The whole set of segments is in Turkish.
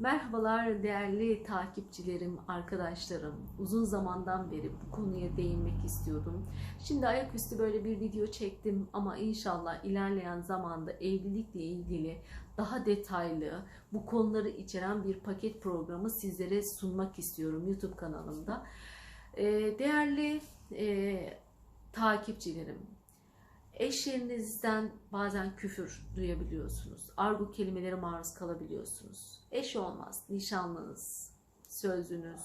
Merhabalar değerli takipçilerim, arkadaşlarım. Uzun zamandan beri bu konuya değinmek istiyordum. Şimdi ayaküstü böyle bir video çektim ama inşallah ilerleyen zamanda evlilikle ilgili daha detaylı bu konuları içeren bir paket programı sizlere sunmak istiyorum YouTube kanalımda. Ee, değerli e, takipçilerim, Eşlerinizden bazen küfür duyabiliyorsunuz. Argo kelimelere maruz kalabiliyorsunuz. Eş olmaz, nişanlınız, sözünüz,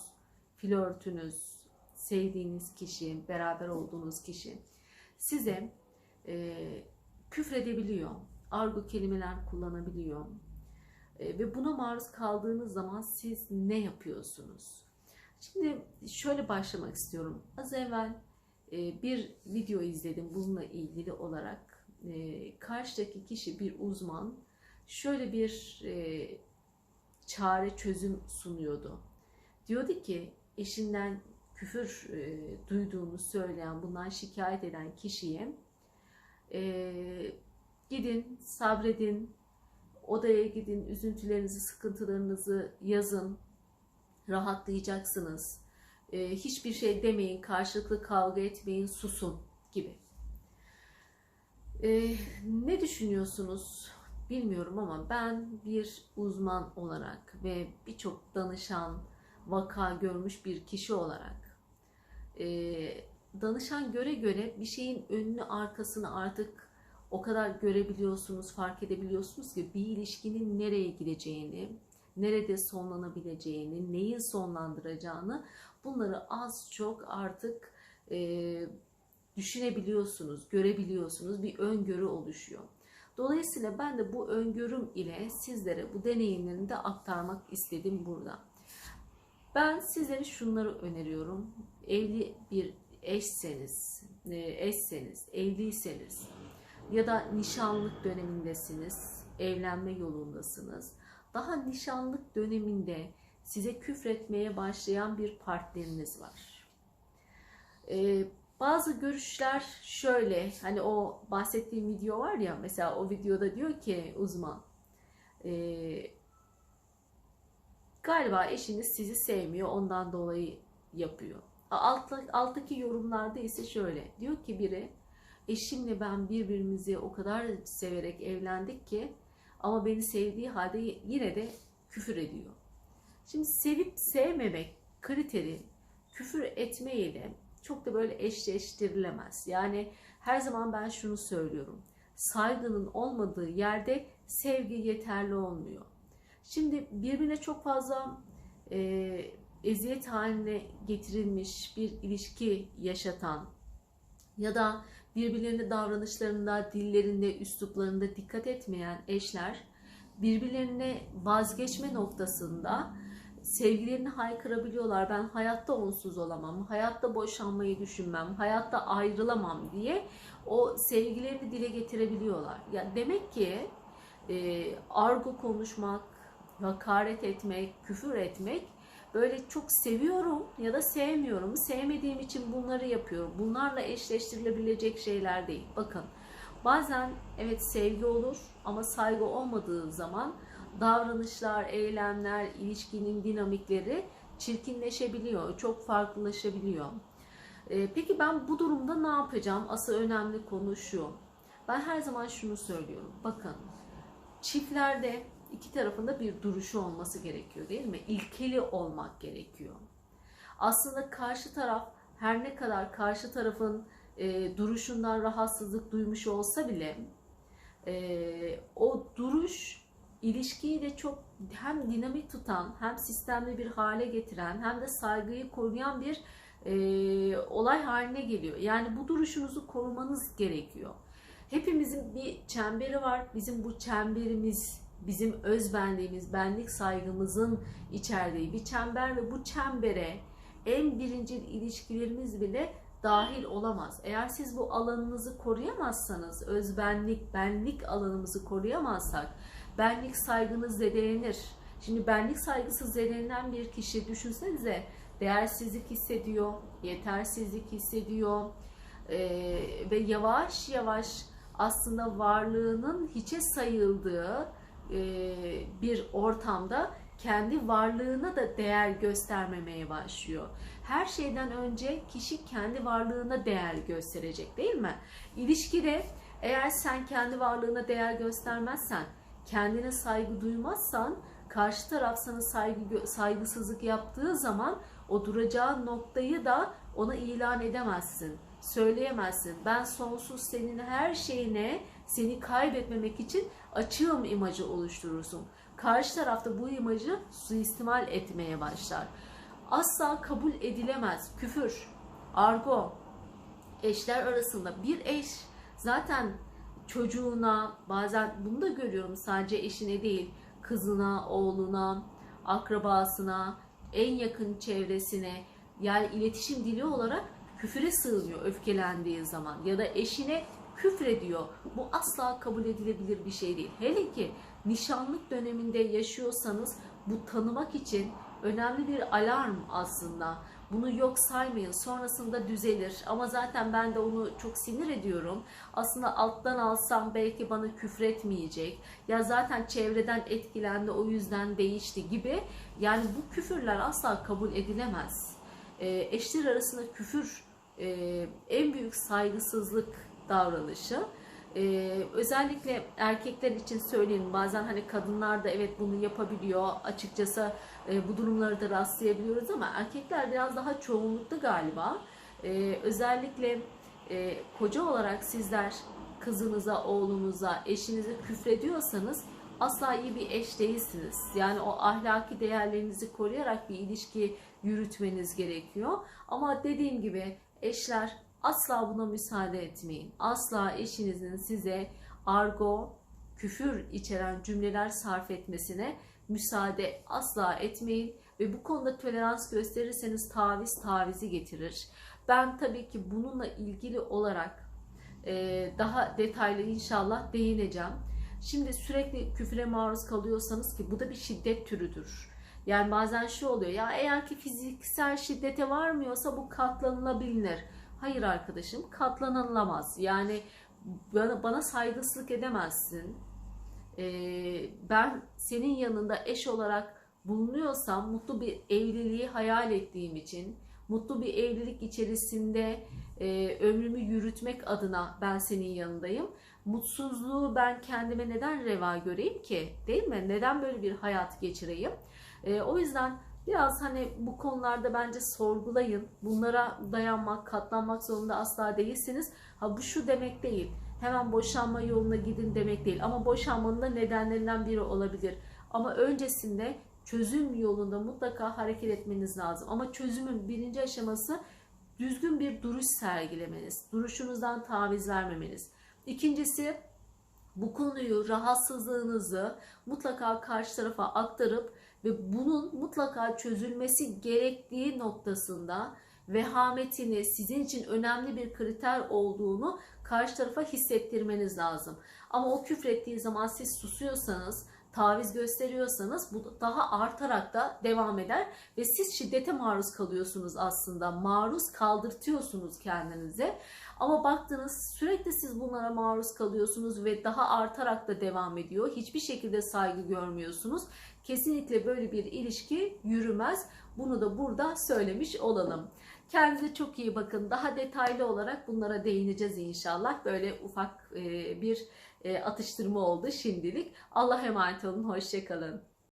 flörtünüz, sevdiğiniz kişi, beraber olduğunuz kişi size e, küfredebiliyor. Argo kelimeler kullanabiliyor. E, ve buna maruz kaldığınız zaman siz ne yapıyorsunuz? Şimdi şöyle başlamak istiyorum. Az evvel bir video izledim bununla ilgili olarak. E, karşıdaki kişi bir uzman şöyle bir e, çare çözüm sunuyordu. Diyordu ki eşinden küfür duyduğunu söyleyen, bundan şikayet eden kişiye gidin, sabredin, odaya gidin, üzüntülerinizi, sıkıntılarınızı yazın, rahatlayacaksınız e, hiçbir şey demeyin, karşılıklı kavga etmeyin, susun gibi. E, ne düşünüyorsunuz bilmiyorum ama ben bir uzman olarak ve birçok danışan, vaka görmüş bir kişi olarak e, danışan göre göre bir şeyin önünü arkasını artık o kadar görebiliyorsunuz, fark edebiliyorsunuz ki bir ilişkinin nereye gideceğini, nerede sonlanabileceğini, neyi sonlandıracağını bunları az çok artık e, düşünebiliyorsunuz, görebiliyorsunuz. Bir öngörü oluşuyor. Dolayısıyla ben de bu öngörüm ile sizlere bu deneyimlerimi de aktarmak istedim burada. Ben sizlere şunları öneriyorum. Evli bir eşseniz, e, eşseniz, evliyseniz ya da nişanlık dönemindesiniz, evlenme yolundasınız. Daha nişanlık döneminde size küfretmeye başlayan bir partneriniz var. Ee, bazı görüşler şöyle, hani o bahsettiğim video var ya, mesela o videoda diyor ki uzman, e, galiba eşiniz sizi sevmiyor, ondan dolayı yapıyor. Altta, alttaki yorumlarda ise şöyle, diyor ki biri, eşimle ben birbirimizi o kadar severek evlendik ki, ama beni sevdiği halde yine de küfür ediyor. Şimdi sevip sevmemek kriteri küfür etme ile çok da böyle eşleştirilemez. Yani her zaman ben şunu söylüyorum. Saygının olmadığı yerde sevgi yeterli olmuyor. Şimdi birbirine çok fazla e, eziyet haline getirilmiş bir ilişki yaşatan ya da birbirlerine davranışlarında, dillerinde, üsluplarında dikkat etmeyen eşler birbirlerine vazgeçme noktasında sevgilerini haykırabiliyorlar. Ben hayatta onsuz olamam, hayatta boşanmayı düşünmem, hayatta ayrılamam diye o sevgilerini dile getirebiliyorlar. Yani demek ki e, argo konuşmak, hakaret etmek, küfür etmek böyle çok seviyorum ya da sevmiyorum. Sevmediğim için bunları yapıyorum. Bunlarla eşleştirilebilecek şeyler değil. Bakın bazen evet sevgi olur ama saygı olmadığı zaman davranışlar, eylemler, ilişkinin dinamikleri çirkinleşebiliyor, çok farklılaşabiliyor. Ee, peki ben bu durumda ne yapacağım? Asıl önemli konu şu. Ben her zaman şunu söylüyorum. Bakın çiftlerde iki tarafında bir duruşu olması gerekiyor değil mi? İlkeli olmak gerekiyor. Aslında karşı taraf her ne kadar karşı tarafın e, duruşundan rahatsızlık duymuş olsa bile e, o duruş ilişkiyi de çok hem dinamik tutan hem sistemli bir hale getiren hem de saygıyı koruyan bir e, olay haline geliyor. Yani bu duruşunuzu korumanız gerekiyor. Hepimizin bir çemberi var. Bizim bu çemberimiz, bizim özbenliğimiz, benlik saygımızın içerdiği bir çember ve bu çembere en birinci ilişkilerimiz bile dahil olamaz. Eğer siz bu alanınızı koruyamazsanız, özbenlik, benlik alanımızı koruyamazsak benlik saygınız zedelenir. Şimdi benlik saygısı zedelenen bir kişi düşünsenize değersizlik hissediyor, yetersizlik hissediyor ee, ve yavaş yavaş aslında varlığının hiçe sayıldığı e, bir ortamda kendi varlığına da değer göstermemeye başlıyor. Her şeyden önce kişi kendi varlığına değer gösterecek değil mi? İlişkide eğer sen kendi varlığına değer göstermezsen, kendine saygı duymazsan, karşı taraf sana saygı saygısızlık yaptığı zaman o duracağı noktayı da ona ilan edemezsin. Söyleyemezsin. Ben sonsuz senin her şeyine seni kaybetmemek için açığım imajı oluşturursun. Karşı tarafta bu imajı suistimal etmeye başlar. Asla kabul edilemez küfür, argo, eşler arasında bir eş zaten çocuğuna bazen bunu da görüyorum sadece eşine değil kızına, oğluna, akrabasına, en yakın çevresine yani iletişim dili olarak küfüre sığınıyor öfkelendiği zaman ya da eşine küfrediyor. Bu asla kabul edilebilir bir şey değil. Hele ki nişanlık döneminde yaşıyorsanız bu tanımak için önemli bir alarm aslında. Bunu yok saymayın. Sonrasında düzelir. Ama zaten ben de onu çok sinir ediyorum. Aslında alttan alsam belki bana küfretmeyecek. Ya zaten çevreden etkilendi o yüzden değişti gibi. Yani bu küfürler asla kabul edilemez. E, eşler arasında küfür e, en büyük saygısızlık davranışı. Ee, özellikle erkekler için söyleyeyim. Bazen hani kadınlar da evet bunu yapabiliyor. Açıkçası e, bu durumları da rastlayabiliyoruz ama erkekler biraz daha çoğunlukta galiba. Ee, özellikle e, koca olarak sizler kızınıza oğlunuza eşinize küfrediyorsanız asla iyi bir eş değilsiniz. Yani o ahlaki değerlerinizi koruyarak bir ilişki yürütmeniz gerekiyor. Ama dediğim gibi eşler Asla buna müsaade etmeyin. Asla eşinizin size argo, küfür içeren cümleler sarf etmesine müsaade asla etmeyin. Ve bu konuda tolerans gösterirseniz taviz tavizi getirir. Ben tabii ki bununla ilgili olarak e, daha detaylı inşallah değineceğim. Şimdi sürekli küfüre maruz kalıyorsanız ki bu da bir şiddet türüdür. Yani bazen şu oluyor ya eğer ki fiziksel şiddete varmıyorsa bu katlanılabilir. Hayır arkadaşım katlanılamaz. Yani bana, bana saygısızlık edemezsin. Ee, ben senin yanında eş olarak bulunuyorsam mutlu bir evliliği hayal ettiğim için, mutlu bir evlilik içerisinde e, ömrümü yürütmek adına ben senin yanındayım. Mutsuzluğu ben kendime neden reva göreyim ki? Değil mi? Neden böyle bir hayat geçireyim? E, o yüzden Biraz hani bu konularda bence sorgulayın. Bunlara dayanmak, katlanmak zorunda asla değilsiniz. Ha bu şu demek değil. Hemen boşanma yoluna gidin demek değil. Ama boşanmanın da nedenlerinden biri olabilir. Ama öncesinde çözüm yolunda mutlaka hareket etmeniz lazım. Ama çözümün birinci aşaması düzgün bir duruş sergilemeniz. Duruşunuzdan taviz vermemeniz. İkincisi bu konuyu, rahatsızlığınızı mutlaka karşı tarafa aktarıp ve bunun mutlaka çözülmesi gerektiği noktasında vehametini sizin için önemli bir kriter olduğunu karşı tarafa hissettirmeniz lazım. Ama o küfrettiği zaman siz susuyorsanız, taviz gösteriyorsanız bu daha artarak da devam eder ve siz şiddete maruz kalıyorsunuz aslında. Maruz kaldırtıyorsunuz kendinize. Ama baktınız sürekli siz bunlara maruz kalıyorsunuz ve daha artarak da devam ediyor. Hiçbir şekilde saygı görmüyorsunuz. Kesinlikle böyle bir ilişki yürümez. Bunu da burada söylemiş olalım. Kendinize çok iyi bakın. Daha detaylı olarak bunlara değineceğiz inşallah. Böyle ufak bir atıştırma oldu şimdilik. Allah emanet olun. Hoşçakalın.